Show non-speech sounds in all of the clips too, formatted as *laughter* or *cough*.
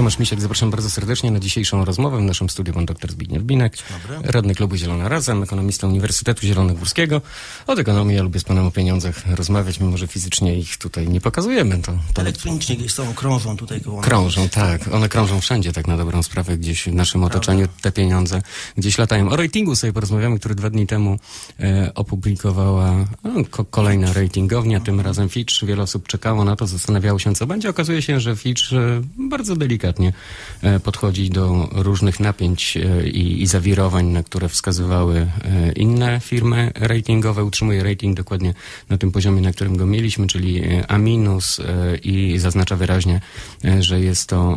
Tomasz Misiek, zapraszam bardzo serdecznie na dzisiejszą rozmowę. W naszym studiu pan dr Zbigniew Binek, radny klubu Zielona Razem, ekonomista Uniwersytetu Zielonogórskiego. Od ekonomii ja lubię z panem o pieniądzach rozmawiać, mimo że fizycznie ich tutaj nie pokazujemy. To, to Elektronicznie gdzieś są, krążą tutaj koło nas. krążą, tak. One krążą wszędzie, tak na dobrą sprawę, gdzieś w naszym otoczeniu te pieniądze gdzieś latają. O ratingu sobie porozmawiamy, który dwa dni temu e, opublikowała no, ko kolejna ratingownia, tym razem Fitch. Wiele osób czekało na to, zastanawiało się, co będzie. Okazuje się, że Fitch e, bardzo delikatnie e, podchodzi do różnych napięć e, i, i zawirowań, na które wskazywały e, inne firmy ratingowe. Utrzymuje rating dokładnie na tym poziomie, na którym go mieliśmy, czyli e, A- i zaznacza wyraźnie, że jest to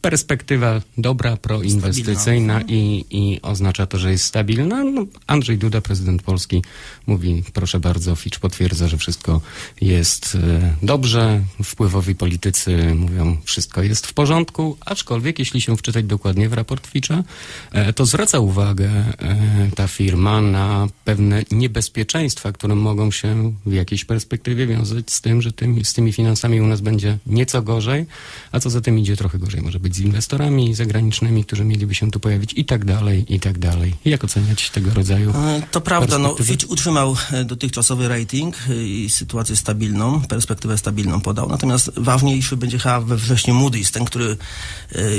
perspektywa dobra, proinwestycyjna i, i oznacza to, że jest stabilna. No, Andrzej Duda, prezydent Polski, mówi, proszę bardzo, Fitch potwierdza, że wszystko jest e, dobrze. Wpływowi politycy mówią, wszystko jest w porządku, aczkolwiek jeśli się wczytać dokładnie w raport Fitcha, e, to zwraca uwagę e, ta firma na pewne niebezpieczeństwa, które mogą się w jakiejś perspektywie wiązać z tym, że tymi, z tymi finansami u nas będzie nieco gorzej, a co za tym idzie trochę gorzej może być z inwestorami zagranicznymi, którzy mieliby się tu pojawić i tak dalej, i tak dalej. Jak oceniać tego rodzaju E, To prawda, no? Fitch utrzymał e, dotychczasowy rating e, i sytuację stabilną, perspektywę stabilną podał. Natomiast ważniejszy będzie chyba we wrześniu Moody's, ten, który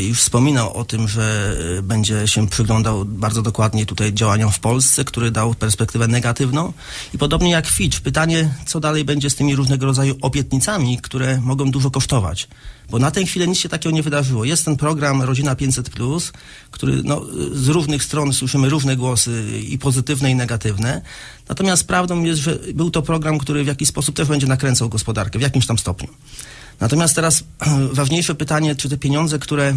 już wspominał o tym, że będzie się przyglądał bardzo dokładnie tutaj działaniom w Polsce, który dał perspektywę negatywną. I podobnie jak Fitch, pytanie, co dalej będzie z tymi różnego rodzaju obietnicami, które mogą dużo kosztować. Bo na tę chwilę nic się takiego nie wydarzyło. Jest ten program Rodzina 500+, który no, z różnych stron słyszymy różne głosy i pozytywne i negatywne. Natomiast prawdą jest, że był to program, który w jakiś sposób też będzie nakręcał gospodarkę, w jakimś tam stopniu. Natomiast teraz *clears throat* ważniejsze pytanie, czy te pieniądze, które e,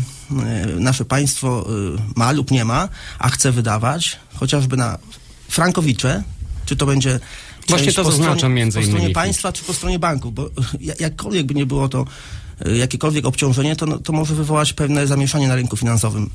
nasze państwo e, ma lub nie ma, a chce wydawać, chociażby na frankowicze, czy to będzie Właśnie to po zaznaczam stronie, między po stronie innymi państwa, czy po stronie banków, bo ja- jakkolwiek by nie było to e, jakiekolwiek obciążenie, to, no, to może wywołać pewne zamieszanie na rynku finansowym.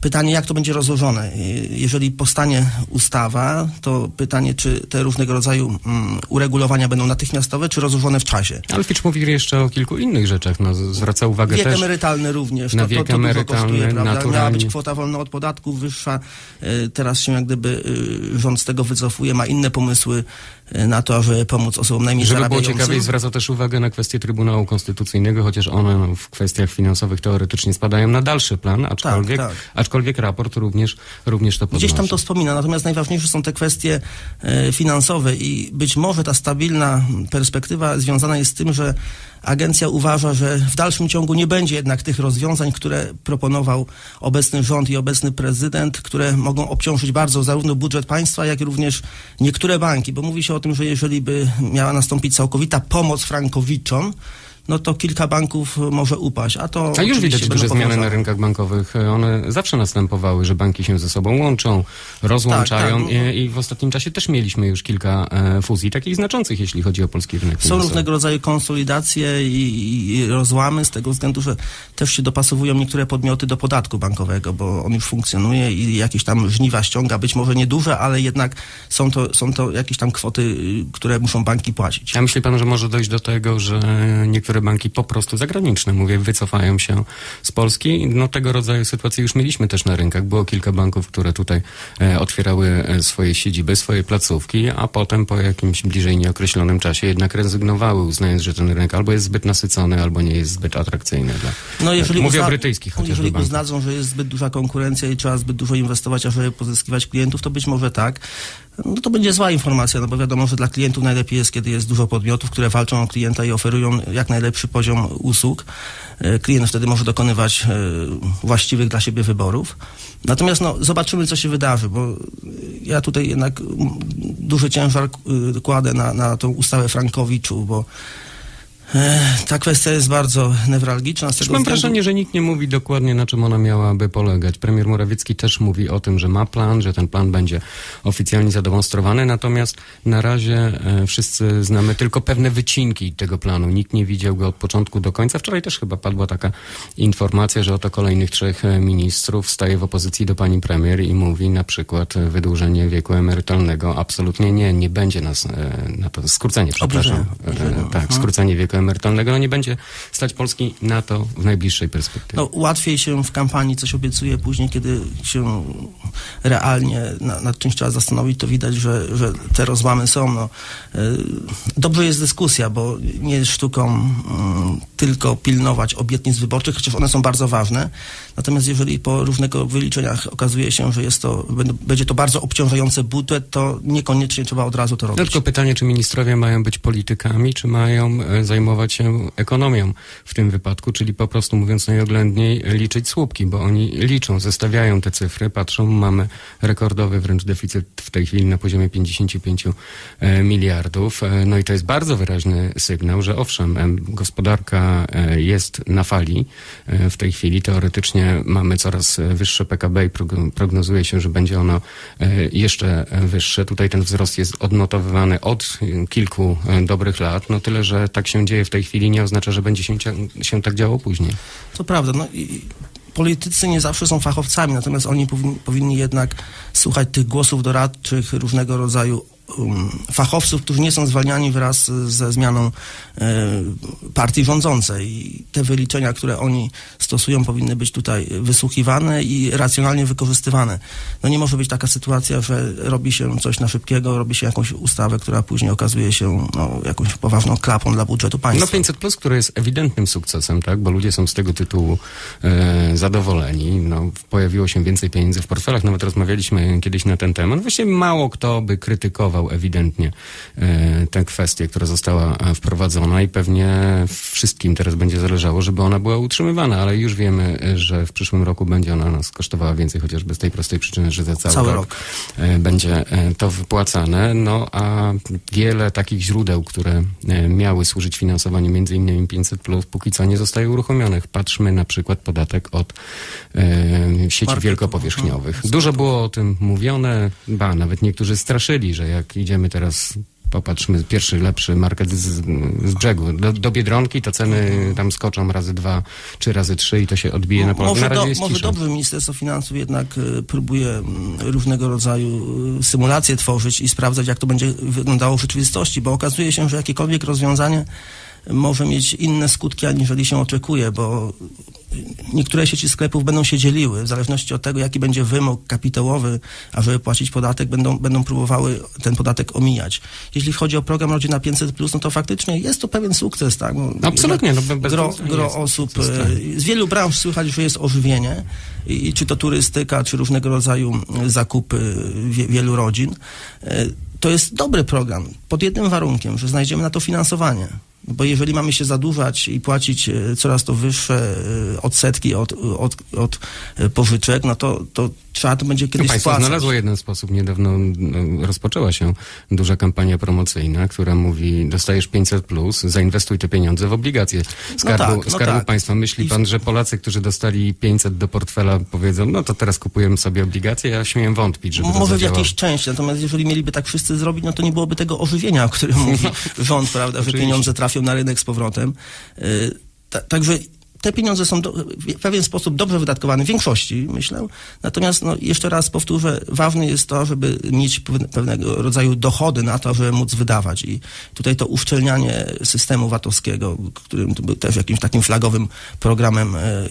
Pytanie, jak to będzie rozłożone? Jeżeli powstanie ustawa, to pytanie, czy te różnego rodzaju mm, uregulowania będą natychmiastowe, czy rozłożone w czasie. Ale Fitch mówi jeszcze o kilku innych rzeczach. No, zwraca uwagę Wiek też... emerytalny również, na to, to, wiek to dużo emerytalny, kosztuje, prawda? Miała być kwota wolna od podatku wyższa, e, teraz się jak gdyby e, rząd z tego wycofuje, ma inne pomysły e, na to, żeby pomóc osobom najmniej Żeby było ciekawiej, zwraca też uwagę na kwestie Trybunału Konstytucyjnego, chociaż one w kwestiach finansowych teoretycznie spadają na dalszy plan, aczkolwiek, tak. Aczkolwiek raport również, również to podnosi. Gdzieś tam to wspomina, natomiast najważniejsze są te kwestie e, finansowe i być może ta stabilna perspektywa związana jest z tym, że agencja uważa, że w dalszym ciągu nie będzie jednak tych rozwiązań, które proponował obecny rząd i obecny prezydent, które mogą obciążyć bardzo zarówno budżet państwa, jak i również niektóre banki, bo mówi się o tym, że jeżeli by miała nastąpić całkowita pomoc frankowiczom, no to kilka banków może upaść, a to A już widać duże zmiany na rynkach bankowych. One zawsze następowały, że banki się ze sobą łączą, rozłączają Tak, tak. I, i w ostatnim czasie też mieliśmy już kilka e, fuzji, takich znaczących, jeśli chodzi o polski rynek Są różnego rodzaju konsolidacje i, i rozłamy z tego względu, że też się dopasowują niektóre podmioty do podatku bankowego, bo on już funkcjonuje i jakieś tam żniwa ściąga, być może nieduże, ale jednak są to, są to jakieś tam kwoty, y, które muszą banki płacić. A myśli pan, że może dojść do tego, że niektóre banki po prostu zagraniczne, mówię, wycofają się z Polski? No tego rodzaju sytuacje już mieliśmy też na rynkach. Było kilka banków, które tutaj e, otwierały e, swoje siedziby, swoje placówki, a potem po jakimś bliżej nieokreślonym czasie jednak rezygnowały, uznając, że ten rynek albo jest zbyt nasycony, albo nie jest zbyt atrakcyjny dla... No jeżeli Mówię uzna- o brytyjskich chociażby Jeżeli bankach. uznadzą, że jest zbyt duża konkurencja i trzeba zbyt dużo inwestować, ażeby pozyskiwać klientów, to być może tak. No to będzie zła informacja, no bo wiadomo, że dla klientów najlepiej jest, kiedy jest dużo podmiotów, które walczą o klienta i oferują jak najlepszy poziom usług. E, Klient wtedy może dokonywać e, właściwych dla siebie wyborów. Natomiast no, zobaczymy, co się wydarzy, bo ja tutaj jednak mm, duży ciężar kładę na, na tą ustawę Frankowiczu, bo e, ta kwestia jest bardzo newralgiczna. Z tego mam względu- wrażenie, że nikt nie mówi dokładnie, na czym ona miałaby polegać. Premier Morawiecki też mówi o tym, że ma plan, że ten plan będzie oficjalnie zademonstrowany, natomiast na razie e, wszyscy znamy tylko pewne wycinki tego planu. Nikt nie widział go od początku do końca. Wczoraj też chyba padła taka informacja, że oto kolejnych trzech e, ministrów staje w opozycji do pani premier i mówi na przykład e, wydłużenie wieku emerytalnego. Absolutnie nie, nie będzie nas na to skrócenie, przepraszam. Obniżenie. E, Tak, skrócenie wieku emerytalnego, no nie będzie stać Polski na to w najbliższej perspektywie. No, łatwiej się w kampanii coś obiecuje, później, kiedy się realnie na, nad czymś trzeba zastanowić, to widać, że, że te rozłamy są. No. Y, Dobrze jest dyskusja, bo nie jest sztuką mm, tylko pilnować obietnic wyborczych, chociaż one są bardzo ważne. Natomiast jeżeli po różnego wyliczeniach okazuje się, że jest to, będzie to bardzo obciążające budżet, to niekoniecznie trzeba od razu to No robić. tylko pytanie, czy ministrowie mają być politykami, czy mają e, zajmować się ekonomią w tym wypadku, czyli po prostu mówiąc najoględniej liczyć słupki, bo oni liczą, zestawiają te cyfry, patrzą, mamy rekordowy wręcz deficyt w tej chwili na poziomie 55 e, miliardów. E, No i to jest bardzo wyraźny sygnał, że owszem, em, gospodarka e, jest na fali w tej chwili. Teoretycznie mamy coraz wyższe PKB i prog- prognozuje się, że będzie ono jeszcze wyższe. Tutaj ten wzrost jest odnotowywany od kilku dobrych lat. No tyle, że tak się dzieje w tej chwili nie oznacza, że będzie się, się tak działo później. To prawda. No i politycy nie zawsze są fachowcami, natomiast oni powinni, powinni jednak słuchać tych głosów doradczych różnego rodzaju fachowców, którzy nie są zwalniani wraz ze zmianą e, partii rządzącej. I te wyliczenia, które oni stosują, powinny być tutaj wysłuchiwane i racjonalnie wykorzystywane. No nie może być taka sytuacja, że robi się coś na szybkiego, robi się jakąś ustawę, która później okazuje się no, jakąś poważną klapą dla budżetu państwa. No 500 plus, które jest ewidentnym sukcesem, tak, bo ludzie są z tego tytułu e, zadowoleni. No, pojawiło się więcej pieniędzy w portfelach, nawet rozmawialiśmy kiedyś na ten temat. Właściwie mało kto by krytykował ewidentnie e, tę kwestię, która została e, wprowadzona i pewnie wszystkim teraz będzie zależało, żeby ona była utrzymywana, ale już wiemy, e, że w przyszłym roku będzie ona nas kosztowała więcej, chociażby z tej prostej przyczyny, że za cały, Cały rok, rok. będzie to wypłacane, no a wiele takich źródeł, które miały służyć finansowaniu między innymi 500 plus, póki co nie zostaje uruchomionych. Patrzmy na przykład podatek od sieci wielkopowierzchniowych. Mhm. Dużo było o tym mówione, ba, nawet niektórzy straszyli, że jak idziemy teraz Popatrzmy, pierwszy, lepszy market z, z brzegu. Do, do Biedronki to ceny tam skoczą razy dwa, czy razy trzy i to się odbije na Polsce. Może, Na razie do, może dobrze Ministerstwo Finansów jednak y, próbuje mm, różnego rodzaju y, symulacje tworzyć i sprawdzać, jak to będzie wyglądało w rzeczywistości, bo okazuje się, że jakiekolwiek rozwiązanie może mieć inne skutki, aniżeli się oczekuje, bo niektóre sieci sklepów będą się dzieliły, w zależności od tego, jaki będzie wymóg kapitałowy, a żeby płacić podatek, będą, będą próbowały ten podatek omijać. Jeśli chodzi o program Rodzina 500+, no to faktycznie jest to pewien sukces, tak? No, Absolutnie, no, bez gro, gro jest osób, e, z wielu branż słychać, że jest ożywienie, i, czy to turystyka, czy różnego rodzaju e, zakupy wie, wielu rodzin. E, To jest dobry program, pod jednym warunkiem, że znajdziemy na to finansowanie. Bo jeżeli mamy się zadłużać i płacić e, coraz to wyższe e, odsetki od, od, od e, pożyczek, no to, to trzeba to będzie No, kiedyś państwo spłacać. znalazło jeden sposób. Niedawno no, rozpoczęła się duża kampania promocyjna, która mówi, dostajesz 500 plus, zainwestuj te pieniądze w obligacje Skarbu, tak, no skarbu tak. Państwa. Myśli pan, że Polacy, którzy dostali 500 do portfela powiedzą, no to teraz kupujemy sobie obligacje? Ja śmiem wątpić, żeby to Może w jakiejś części, natomiast jeżeli mieliby tak wszyscy zrobić, no to nie byłoby tego ożywienia, o którym mówi *laughs* rząd, prawda, że Oczywiście. pieniądze trafią na rynek z powrotem. Y, ta, także te pieniądze są do, w pewien sposób dobrze wydatkowane, w większości myślę. Natomiast no, jeszcze raz powtórzę, ważne jest to, żeby mieć pewne- pewnego rodzaju dochody na to, żeby móc wydawać. I tutaj to uszczelnianie systemu VAT-owskiego, którym był też jakimś takim flagowym programem y,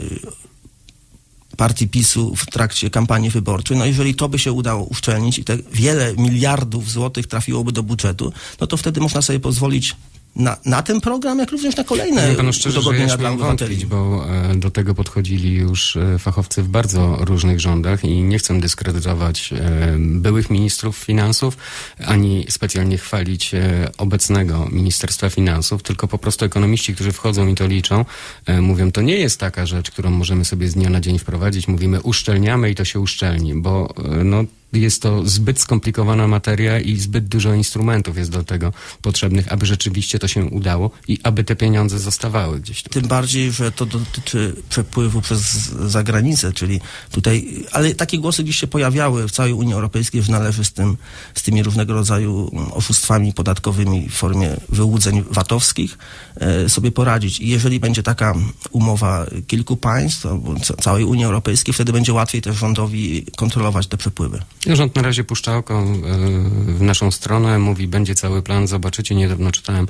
partii PiSu w trakcie kampanii wyborczej. No jeżeli to by się udało uszczelnić i te wiele miliardów złotych trafiłoby do budżetu, no to wtedy można sobie pozwolić na, na ten program, jak również na kolejne Powiem panu szczerze, że ja dla obywateli. wątpić, bo e, do tego podchodzili już e, fachowcy w bardzo różnych rządach i nie chcę dyskredytować e, byłych ministrów finansów, ani specjalnie chwalić obecnego Ministerstwa Finansów, tylko po prostu ekonomiści, którzy wchodzą i to liczą, mówią, to nie jest taka rzecz, którą możemy sobie z dnia na dzień wprowadzić. Mówimy, uszczelniamy i to się uszczelni, bo no, jest to zbyt skomplikowana materia i zbyt dużo instrumentów jest do tego potrzebnych, aby rzeczywiście to się udało i aby te pieniądze zostawały gdzieś tu. Tym bardziej, że to dotyczy przepływu przez zagranicę, czyli tutaj, ale takie głosy gdzieś się pojawiały w całej Unii Europejskiej, że należy z, tym, z tymi różnego rodzaju oszustwami podatkowymi w formie wyłudzeń VAT-owskich e, sobie poradzić. I jeżeli będzie taka umowa kilku państw, albo ca- całej Unii Europejskiej, wtedy będzie łatwiej też rządowi kontrolować te przepływy. Rząd na razie puszcza oko e, w naszą stronę, mówi, będzie cały plan, zobaczycie. Niedawno czytałem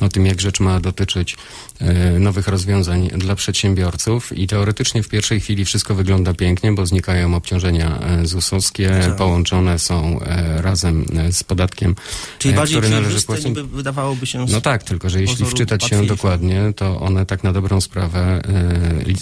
o tym, jak rzecz ma dotyczyć e, nowych rozwiązań dla przedsiębiorców i teoretycznie w pierwszej chwili wszystko wygląda pięknie, bo znikają obciążenia e, ZUS-owskie, Tak. połączone są razem z podatkiem, Czyli bardziej który należy płacić. niby wydawało by się... No tak, tylko że jeśli wczytać się dokładnie, to one tak na dobrą sprawę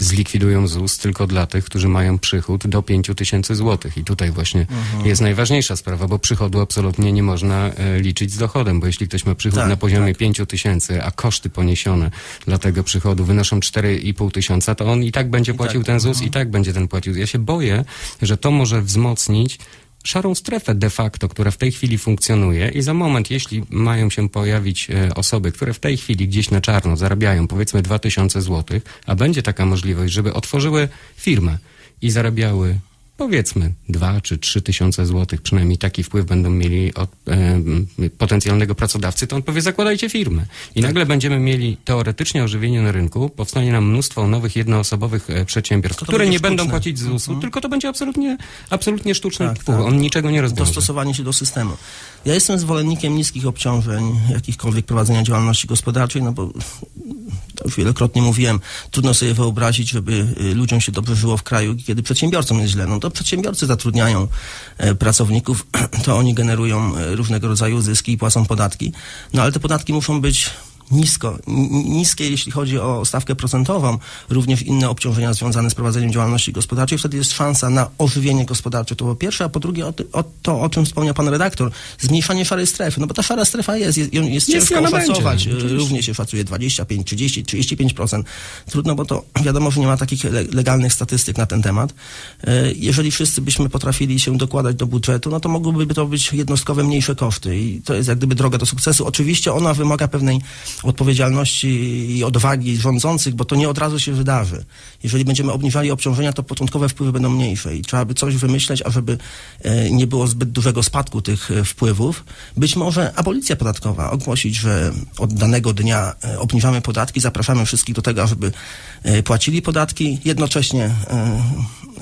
zlikwidują ZUS tylko dla tych, którzy mają przychód do 5 tysięcy złotych. I tutaj właśnie Mhm. Jest najważniejsza sprawa, bo przychodu absolutnie nie można e, liczyć z dochodem, bo jeśli ktoś ma przychód Tak, na poziomie 5 tysięcy, a koszty poniesione dla tego przychodu wynoszą 4,5 tysiąca, to on i tak będzie płacił tak, ten ZUS, i tak będzie ten płacił. Ja się boję, że to może wzmocnić szarą strefę de facto, która w tej chwili funkcjonuje. I za moment, jeśli mają się pojawić e, osoby, które w tej chwili gdzieś na czarno zarabiają powiedzmy 2000 złotych, a będzie taka możliwość, żeby otworzyły firmę i zarabiały powiedzmy 2 czy 3 tysiące złotych, przynajmniej taki wpływ będą mieli od e, potencjalnego pracodawcy, to on powie zakładajcie firmę. I nagle będziemy mieli teoretycznie ożywienie na rynku, powstanie nam mnóstwo nowych jednoosobowych e, przedsiębiorstw, które nie będą sztuczne. płacić ZUS-u, tylko to będzie absolutnie, absolutnie sztuczny Tak, wpływ. tak. On niczego nie rozwiąże. dostosowanie się do systemu. Ja jestem zwolennikiem niskich obciążeń, jakichkolwiek prowadzenia działalności gospodarczej, no bo już wielokrotnie mówiłem, trudno sobie wyobrazić, żeby y, ludziom się dobrze żyło w kraju, kiedy przedsiębiorcom jest źle. No to przedsiębiorcy zatrudniają e, pracowników, *clears throat* to oni generują e, różnego rodzaju zyski i płacą podatki. No ale te podatki muszą być nisko, niskie, jeśli chodzi o stawkę procentową, również inne obciążenia związane z prowadzeniem działalności gospodarczej, wtedy jest szansa na ożywienie gospodarcze. To po pierwsze, a po drugie o, o to, o czym wspomniał pan redaktor, zmniejszanie szarej strefy. No bo ta szara strefa jest, jest, jest, ciężko oszacować. Y. Również się szacuje 25, 30, 35%. Trudno, bo to wiadomo, że nie ma takich le- legalnych statystyk na ten temat. E, Jeżeli wszyscy byśmy potrafili się dokładać do budżetu, no to mogłyby to być jednostkowe mniejsze koszty i to jest jak gdyby droga do sukcesu. Oczywiście ona wymaga pewnej odpowiedzialności i odwagi rządzących, bo to nie od razu się wydarzy. Jeżeli będziemy obniżali obciążenia, to początkowe wpływy będą mniejsze i trzeba by coś wymyśleć, ażeby e, nie było zbyt dużego spadku tych e, wpływów. Być może abolicja podatkowa, ogłosić, że od danego dnia e, obniżamy podatki, zapraszamy wszystkich do tego, ażeby płacili podatki, jednocześnie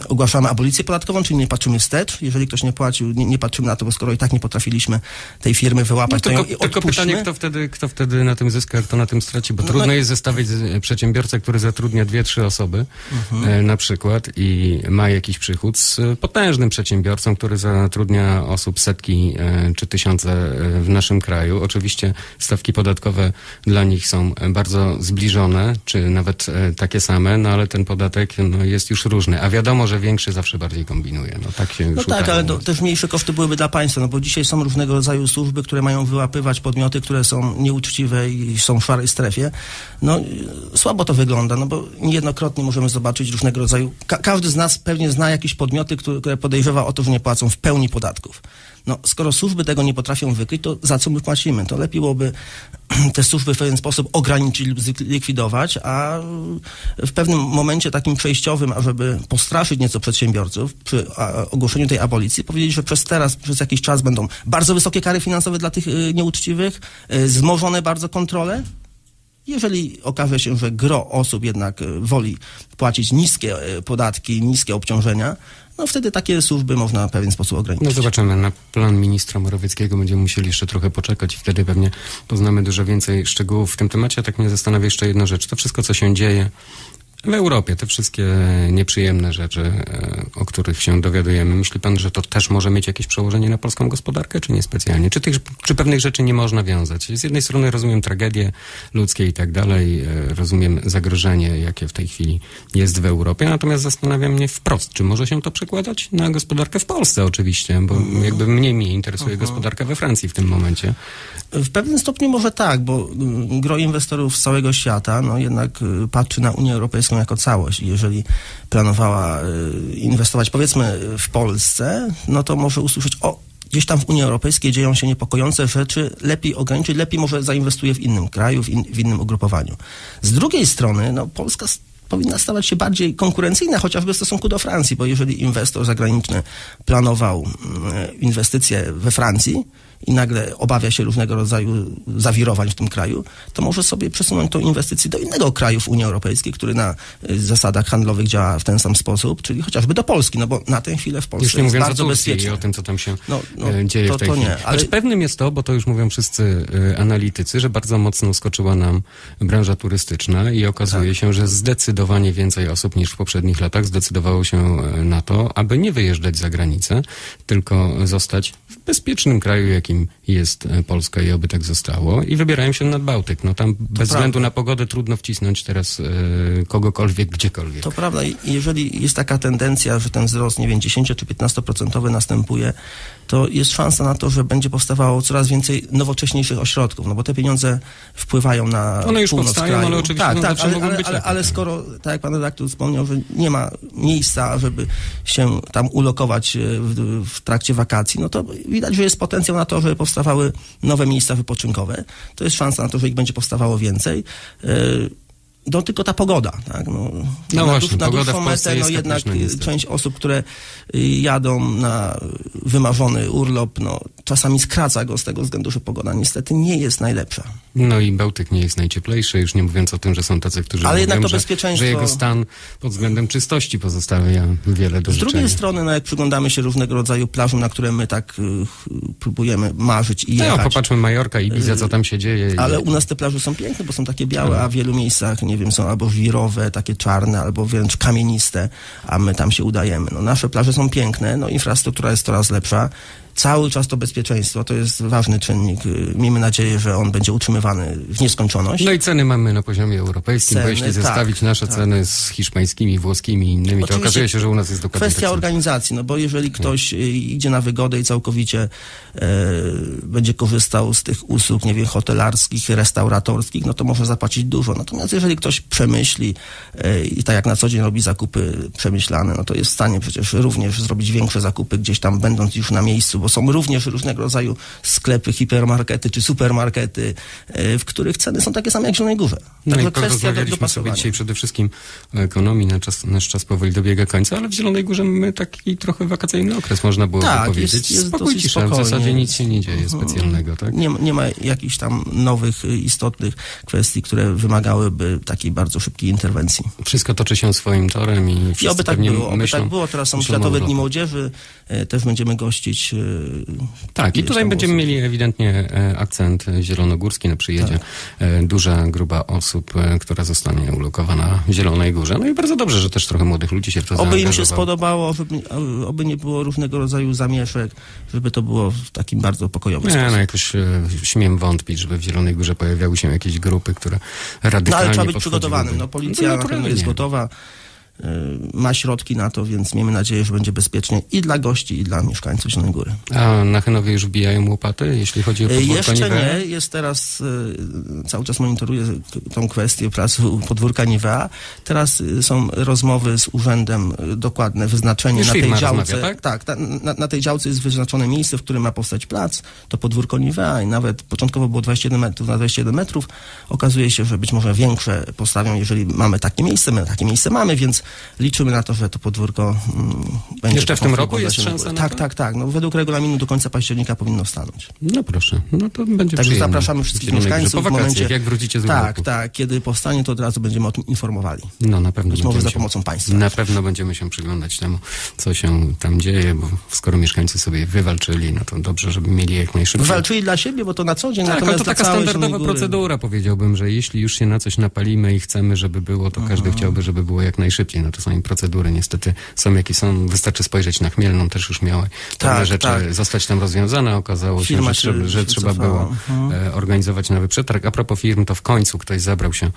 ogłaszamy abolicję podatkową, czyli nie patrzymy wstecz. Jeżeli ktoś nie płacił, nie, nie patrzymy na to, bo skoro i tak nie potrafiliśmy tej firmy No, wyłapać, to tylko, ją i tylko odpuśćmy. pytanie, kto wtedy, kto wtedy na tym zyska, kto na tym straci, bo No, trudno no- jest zestawić z- przedsiębiorcę, który zatrudnia dwie, trzy osoby Mhm. e, na przykład i ma jakiś przychód z e, potężnym przedsiębiorcą, który zatrudnia osób setki e, czy tysiące e, w naszym kraju. Oczywiście stawki podatkowe dla nich są e, bardzo zbliżone, czy nawet e, takie same, no ale ten podatek no, jest już różny, a wiadomo, że większy zawsze bardziej kombinuje. No tak się No już tak, ale to też mniejsze koszty byłyby dla państwa, no bo dzisiaj są różnego rodzaju służby, które mają wyłapywać podmioty, które są nieuczciwe i są w szarej strefie. No y, słabo to wygląda, no bo niejednokrotnie możemy zobaczyć różnego rodzaju... Ka- każdy z nas pewnie zna jakieś podmioty, które, które podejrzewa o to, że nie płacą w pełni podatków. No, skoro służby tego nie potrafią wykryć, to za co my płacimy? To lepiej byłoby *clears throat* te służby w pewien sposób ograniczyć lub zlikwidować, a w pewnym momencie takim przejściowym, ażeby postraszyć nieco przedsiębiorców przy a, ogłoszeniu tej abolicji, powiedzieć, że przez teraz, przez jakiś czas będą bardzo wysokie kary finansowe dla tych y, nieuczciwych, y, wzmożone bardzo kontrole. Jeżeli okaże się, że gro osób jednak y, woli płacić niskie podatki, niskie obciążenia, no wtedy takie służby można w pewien sposób ograniczyć. No zobaczymy. Na plan ministra Morawieckiego będziemy musieli jeszcze trochę poczekać i wtedy pewnie poznamy dużo więcej szczegółów w tym temacie. Tak mnie zastanawia jeszcze jedna rzecz. To wszystko, co się dzieje w Europie, te wszystkie nieprzyjemne rzeczy, e, o których się dowiadujemy, myśli pan, że to też może mieć jakieś przełożenie na polską gospodarkę, czy niespecjalnie? Czy, tych, czy pewnych rzeczy nie można wiązać? Z jednej strony rozumiem tragedie ludzkie i tak dalej, e, rozumiem zagrożenie, jakie w tej chwili jest w Europie, natomiast zastanawiam mnie wprost, czy może się to przekładać na gospodarkę w Polsce oczywiście, bo jakby mniej mnie interesuje gospodarka we Francji w tym momencie. W pewnym stopniu może tak, bo gro inwestorów z całego świata no jednak y, patrzy na Unię Europejską jako całość. Jeżeli planowała y, inwestować powiedzmy w Polsce, no to może usłyszeć o gdzieś tam w Unii Europejskiej dzieją się niepokojące rzeczy, lepiej ograniczyć, lepiej może zainwestuje w innym kraju, w, in, w innym ugrupowaniu. Z drugiej strony, no Polska powinna stawać się bardziej konkurencyjna, chociażby w stosunku do Francji, bo jeżeli inwestor zagraniczny planował mm, inwestycje we Francji i nagle obawia się różnego rodzaju zawirowań w tym kraju, to może sobie przesunąć tą inwestycję do innego kraju w Unii Europejskiej, który na y, zasadach handlowych działa w ten sam sposób, czyli chociażby do Polski, no bo na tę chwilę w Polsce Już nie jest mówiąc bardzo bezpiecznie. o tym, co tam się No, no, e, dzieje to- w tej to chwili. nie, ale- Znaczy, pewnym jest to, bo to już mówią wszyscy e, analitycy, że bardzo mocno skoczyła nam branża turystyczna i okazuje Tak. się, że zdecydowanie więcej osób niż w poprzednich latach zdecydowało się na to, aby nie wyjeżdżać za granicę, tylko zostać w bezpiecznym kraju, jakim jest e, Polska i oby tak zostało i wybierają się nad Bałtyk. No tam bez prawda. względu na pogodę trudno wcisnąć teraz e, kogokolwiek, gdziekolwiek. To prawda, jeżeli jest taka tendencja, że ten wzrost, nie wiem, 10 czy 15% następuje, to jest szansa na to, że będzie powstawało coraz więcej nowocześniejszych ośrodków, no bo te pieniądze wpływają na One już północ powstają, kraju. ale oczywiście tak, tak, ale, ale, ale, ale skoro, tak jak pan redaktor wspomniał, że nie ma miejsca, żeby się tam ulokować e, w, w trakcie wakacji, no to widać, że jest potencjał na to, żeby powstawały nowe miejsca wypoczynkowe. To jest szansa na to, że ich będzie powstawało więcej. E, No tylko ta pogoda, tak? No, No na właśnie, na pogoda dłuższą metę, no jednak część osób, które y, jadą na wymarzony urlop, no czasami skraca go z tego względu, że pogoda niestety nie jest najlepsza. No i Bałtyk nie jest najcieplejszy, już nie mówiąc o tym, że są tacy, którzy Ale mówią, że, bezpieczeństwo- że jego stan pod względem czystości pozostawia wiele do Z drugiej życzenia. strony, no jak przyglądamy się różnego rodzaju plażom, na które my tak y, próbujemy marzyć i No, jechać. popatrzmy Majorka, Ibiza, co tam się dzieje. Ale i- u nas te plaże są piękne, bo są takie białe, Tak. a w wielu miejscach, nie wiem, są albo wirowe, takie czarne, albo wręcz kamieniste, a my tam się udajemy. No, nasze plaże są piękne, no infrastruktura jest coraz lepsza. Cały czas to bezpieczeństwo to jest ważny czynnik. Y, Miejmy nadzieję, że on będzie utrzymywany w nieskończoność. No i ceny mamy na poziomie europejskim, bo Ceny, jeśli tak, zestawić nasze tak. ceny z hiszpańskimi, włoskimi i innymi, to Oczywiście okazuje się, że u nas jest dokładnie Kwestia tak organizacji, no bo jeżeli ktoś y, idzie na wygodę i całkowicie e, będzie korzystał z tych usług, nie wiem, hotelarskich, restauratorskich, no to może zapłacić dużo. Natomiast jeżeli ktoś przemyśli e, i tak jak na co dzień robi zakupy przemyślane, no to jest w stanie przecież również zrobić większe zakupy gdzieś tam będąc już na miejscu, bo są również różnego rodzaju sklepy, hipermarkety czy supermarkety, e, w których ceny są takie same jak w Zielonej Górze. No Także i kwestia do, porozmawialiśmy sobie dopasowania. dzisiaj przede wszystkim o ekonomii, na czas, nasz czas powoli dobiega końca, ale w Zielonej Górze mamy taki trochę wakacyjny okres, można było Tak, powiedzieć. jest- jest Spokój, cisza, w spokojnie. zasadzie nic się nie dzieje specjalnego, tak? Nie, ma- nie ma jakichś tam nowych, y, istotnych kwestii, które wymagałyby takiej bardzo szybkiej interwencji. Wszystko toczy się swoim torem i I oby tak było, oby myślą, tak było. Teraz są Światowe Dni. Młodzieży, e, też będziemy gościć. Tak, i tutaj będziemy osób. mieli ewidentnie e, akcent zielonogórski. No przyjedzie e, duża, gruba osób, e, która zostanie ulokowana w Zielonej Górze. No i bardzo dobrze, że też trochę młodych ludzi się w to Oby im się spodobało, żeby, oby nie było różnego rodzaju zamieszek, żeby to było w takim bardzo pokojowym Nie, no jakoś śmiem wątpić, żeby w Zielonej Górze pojawiały się jakieś grupy, które radykalnie No ale trzeba być przygotowanym. No, policja na pewno naturalnie. jest gotowa, ma środki na to, więc miejmy nadzieję, że będzie bezpiecznie i dla gości, i dla mieszkańców Zielonej Góry. A na Chenowie już wbijają łopaty, jeśli chodzi o E, podwórko Jeszcze Nivea? nie, jest teraz, e, cały czas monitoruję tą kwestię pracy podwórka Nivea. Teraz są rozmowy z urzędem, dokładne wyznaczenie Już na tej działce. rozmawia, tak? ta, na, na tej działce jest wyznaczone miejsce, w którym ma powstać plac, to podwórko Nivea i nawet początkowo było 21 metrów na 21 metrów. Okazuje się, że być może większe postawią, jeżeli mamy takie miejsce, my takie miejsce mamy, więc liczymy na to, że to podwórko mm, będzie... Jeszcze w tym roku jest szansa na Tak, tak, tak. No, według regulaminu do końca października powinno stanąć. No proszę, no to będzie Także zapraszamy wszystkich mieszkańców Po w momencie- jak wrócicie z Tak, urlopu. tak. Kiedy powstanie, to od razu będziemy o tym informowali. No na pewno Być może będziemy za się- pomocą państwa. Na pewno będziemy się przyglądać temu, co się tam dzieje, bo skoro mieszkańcy sobie wywalczyli, no to dobrze, żeby mieli jak najszybciej. Walczyli dla siebie, bo to na co dzień, Tak, natomiast to taka standardowa procedura, powiedziałbym, że jeśli już się na coś napalimy i chcemy, żeby było, to każdy chciałby, żeby było jak najszybciej. No to są procedury, niestety są jakie są. Wystarczy spojrzeć na Chmielną, też już miały pewne Tak, rzeczy tak. zostać tam rozwiązane. Okazało Firma się, że, się trzeba, że trzeba wycofała. było Mhm. e, organizować nowy przetarg. A propos firm, to w końcu ktoś zabrał się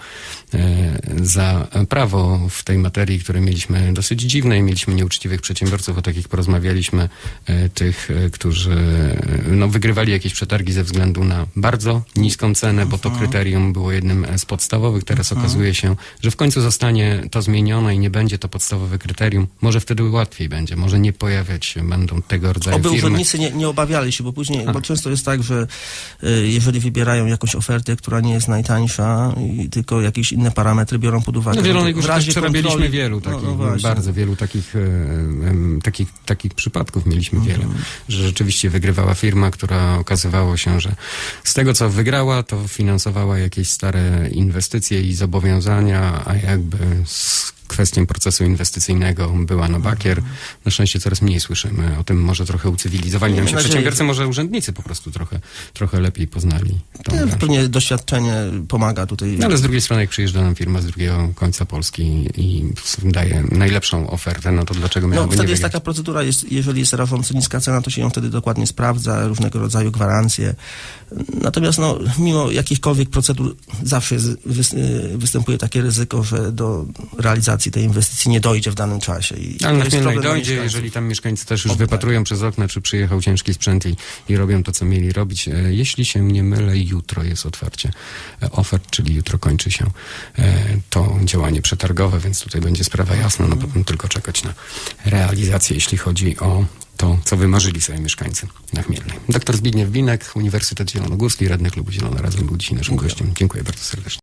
e, za prawo w tej materii, które mieliśmy dosyć dziwne i mieliśmy nieuczciwych przedsiębiorców, o takich porozmawialiśmy, e, tych, którzy no, wygrywali jakieś przetargi ze względu na bardzo niską cenę, bo to kryterium było jednym z podstawowych. Teraz okazuje się, że w końcu zostanie to zmienione i nie nie będzie to podstawowe kryterium, może wtedy łatwiej będzie, może nie pojawiać się będą tego rodzaju Oby firmy. urzędnicy nie, nie obawiali się, bo później, bo często jest tak, że y, jeżeli wybierają jakąś ofertę, która nie jest najtańsza i tylko jakieś inne parametry biorą pod uwagę. No Zielonej Górze też razie przerobiliśmy wielu no, takich, no właśnie. bardzo wielu takich, e, takich, takich przypadków mieliśmy wiele, Mhm. że rzeczywiście wygrywała firma, która okazywało się, że z tego co wygrała, to finansowała jakieś stare inwestycje i zobowiązania, a jakby z kwestią procesu inwestycyjnego była. Mhm. Na szczęście coraz mniej słyszymy o tym, może trochę ucywilizowali nam się przedsiębiorcy, że- może urzędnicy po prostu trochę, trochę lepiej poznali tą. Pewnie doświadczenie pomaga tutaj. No, ale z drugiej strony, jak przyjeżdża nam firma z drugiego końca Polski i daje najlepszą ofertę, no to dlaczego No, miałaby wtedy nie jest taka procedura, jest, jeżeli jest rażąco niska cena, to się ją wtedy dokładnie sprawdza, różnego rodzaju gwarancje. Natomiast no, mimo jakichkolwiek procedur zawsze jest, y, występuje takie ryzyko, że do realizacji tej inwestycji nie dojdzie w danym czasie. I Ale na chmielnej dojdzie, jeżeli tam mieszkańcy też już Oby tak. wypatrują przez okna, czy przyjechał ciężki sprzęt i, i robią to, co mieli robić. E, Jeśli się nie mylę, jutro jest otwarcie e, ofert, czyli jutro kończy się e, to działanie przetargowe, więc tutaj będzie sprawa jasna, no potem tylko czekać na realizację, jeśli chodzi o to, co wymarzyli sobie mieszkańcy na Chmielnej. Doktor Zbigniew Winek, Uniwersytet Zielonogórski, radny klubu Zielona Razem był dzisiaj naszym gościem. Dziękuję bardzo serdecznie.